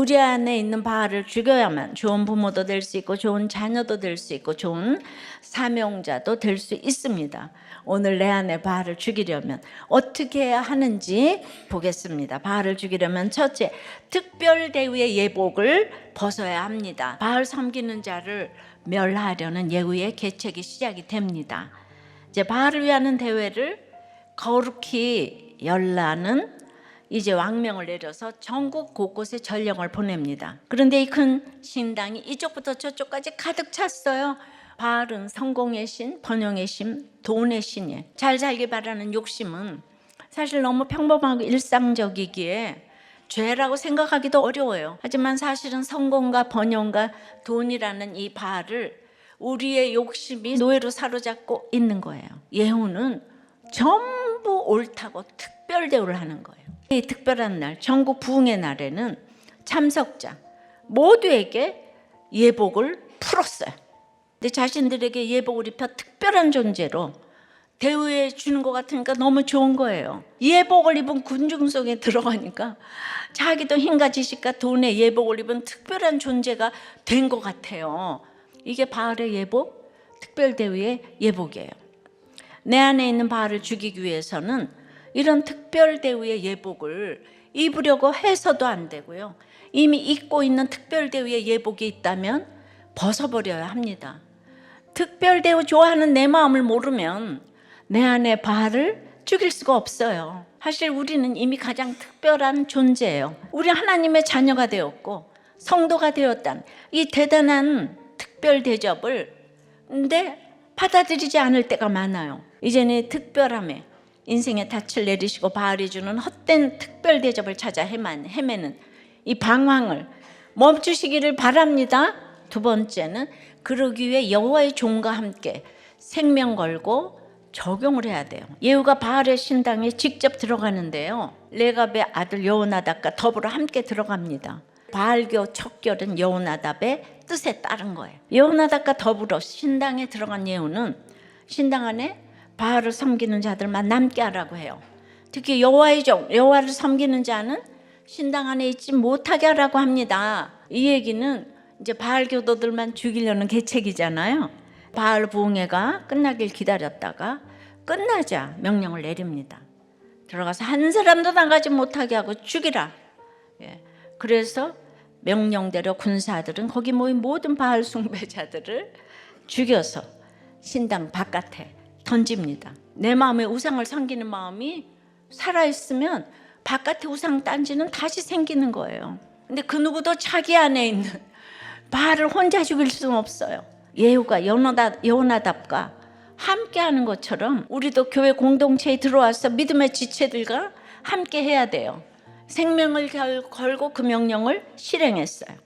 우리 안에 있는 바알을 죽여야만 좋은 부모도 될 수 있고 좋은 자녀도 될 수 있고 좋은 사명자도 될 수 있습니다. 오늘 내 안에 바알을 죽이려면 어떻게 해야 하는지 보겠습니다. 바알을 죽이려면 첫째, 특별 대우의 예복을 벗어야 합니다. 바알 섬기는 자를 멸하려는 예후의 계책이 시작이 됩니다. 이제 바알을 위하는 대회를 거룩히 열라는 이제 왕명을 내려서 전국 곳곳에 전령을 보냅니다. 그런데 이 큰 신당이 이쪽부터 저쪽까지 가득 찼어요. 바알은 성공의 신, 번영의 신, 돈의 신이에요. 잘 살길 바라는 욕심은 사실 너무 평범하고 일상적이기에 죄라고 생각하기도 어려워요. 하지만 사실은 성공과 번영과 돈이라는 이 바알을 우리의 욕심이 노예로 사로잡고 있는 거예요. 예후는 전부 옳다고 특별 대우를 하는 거예요. 이 특별한 날, 전국 부흥의 날에는 참석자 모두에게 예복을 풀었어요. 근데 자신들에게 예복을 입혀 특별한 존재로 대우해 주는 것 같으니까 너무 좋은 거예요. 예복을 입은 군중 속에 들어가니까 자기도 힘과 지식과 돈의 예복을 입은 특별한 존재가 된 것 같아요. 이게 바알의 예복, 특별 대우의 예복이에요. 내 안에 있는 바알을 죽이기 위해서는 이런 특별 대우의 예복을 입으려고 해서도 안 되고요. 이미 입고 있는 특별 대우의 예복이 있다면 벗어버려야 합니다. 특별 대우 좋아하는 내 마음을 모르면 내 안에 바알을 죽일 수가 없어요. 사실 우리는 이미 가장 특별한 존재예요. 우리 하나님의 자녀가 되었고 성도가 되었단 이 대단한 특별 대접을 근데 받아들이지 않을 때가 많아요. 이제는 특별함에 인생의 닻을 내리시고 바알이 주는 헛된 특별 대접을 찾아 헤만, 헤매는 이 방황을 멈추시기를 바랍니다. 두 번째는 그러기 위해 여호와의 종과 함께 생명 걸고 적용을 해야 돼요. 예후가 바알의 신당에 직접 들어가는데요. 레갑의 아들 여호나답과 더불어 함께 들어갑니다. 바알교 척결은 여호나답의 뜻에 따른 거예요. 여호나답과 더불어 신당에 들어간 예후는 신당 안에 바알을 섬기는 자들만 남게 하라고 해요. 특히 여호와의 종, 여호와를 섬기는 자는 신당 안에 있지 못하게 하라고 합니다. 이 얘기는 이제 바알 교도들만 죽이려는 계책이잖아요. 바알 부흥회가 끝나길 기다렸다가 끝나자 명령을 내립니다. 들어가서 한 사람도 나가지 못하게 하고 죽이라. 예. 그래서 명령대로 군사들은 거기 모인 모든 바알 숭배자들을 죽여서 신당 바깥에 던집니다. 내 마음에 우상을 섬기는 마음이 살아 있으면 바깥에 우상 딴지는 다시 생기는 거예요. 근데 그 누구도 자기 안에 있는 바알을 혼자 죽일 수는 없어요. 예후가 여호나답, 여호나답과 함께 하는 것처럼 우리도 교회 공동체에 들어와서 믿음의 지체들과 함께 해야 돼요. 생명을 결- 걸고 그 명령을 실행했어요.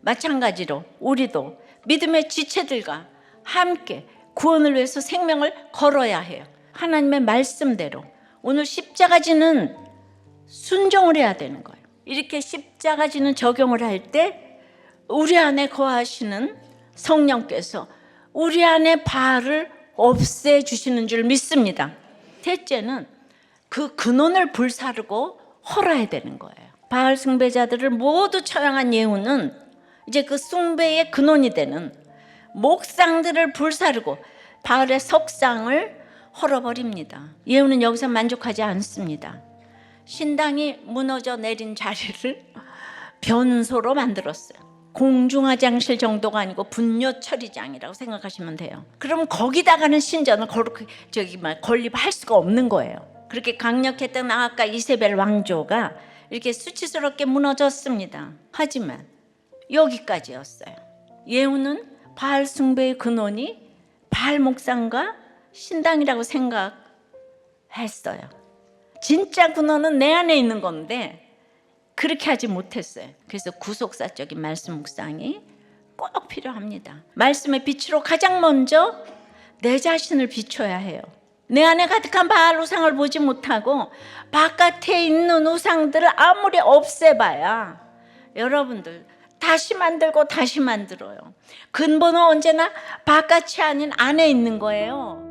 마찬가지로 우리도 믿음의 지체들과 함께 구원을 위해서 생명을 걸어야 해요. 하나님의 말씀대로 오늘 십자가 지는 순종을 해야 되는 거예요. 이렇게 십자가 지는 적용을 할 때 우리 안에 거하시는 성령께서 우리 안에 바알을 없애 주시는 줄 믿습니다. 셋째는 그 근원을 불사르고 헐어야 되는 거예요. 바알 숭배자들을 모두 처형한 예후는 이제 그 숭배의 근원이 되는 목상들을 불사르고 바알의 석상을 헐어버립니다. 예후는 여기서 만족하지 않습니다. 신당이 무너져 내린 자리를 변소로 만들었어요. 공중화장실 정도가 아니고 분뇨 처리장이라고 생각하시면 돼요. 그럼 거기다가는 신전을 거룩 저기 막 건립할 수가 없는 거예요. 그렇게 강력했던 아까 이세벨 왕조가 이렇게 수치스럽게 무너졌습니다. 하지만 여기까지였어요. 예후는 바알 숭배의 근원이 바알 목상과 신당이라고 생각했어요. 진짜 근원은 내 안에 있는 건데 그렇게 하지 못했어요. 그래서 구속사적인 말씀 묵상이 꼭 필요합니다. 말씀의 빛으로 가장 먼저 내 자신을 비춰야 해요. 내 안에 가득한 바알 우상을 보지 못하고 바깥에 있는 우상들을 아무리 없애봐야 여러분들 다시 만들고 다시 만들어요. 근본은 언제나 바깥이 아닌 안에 있는 거예요.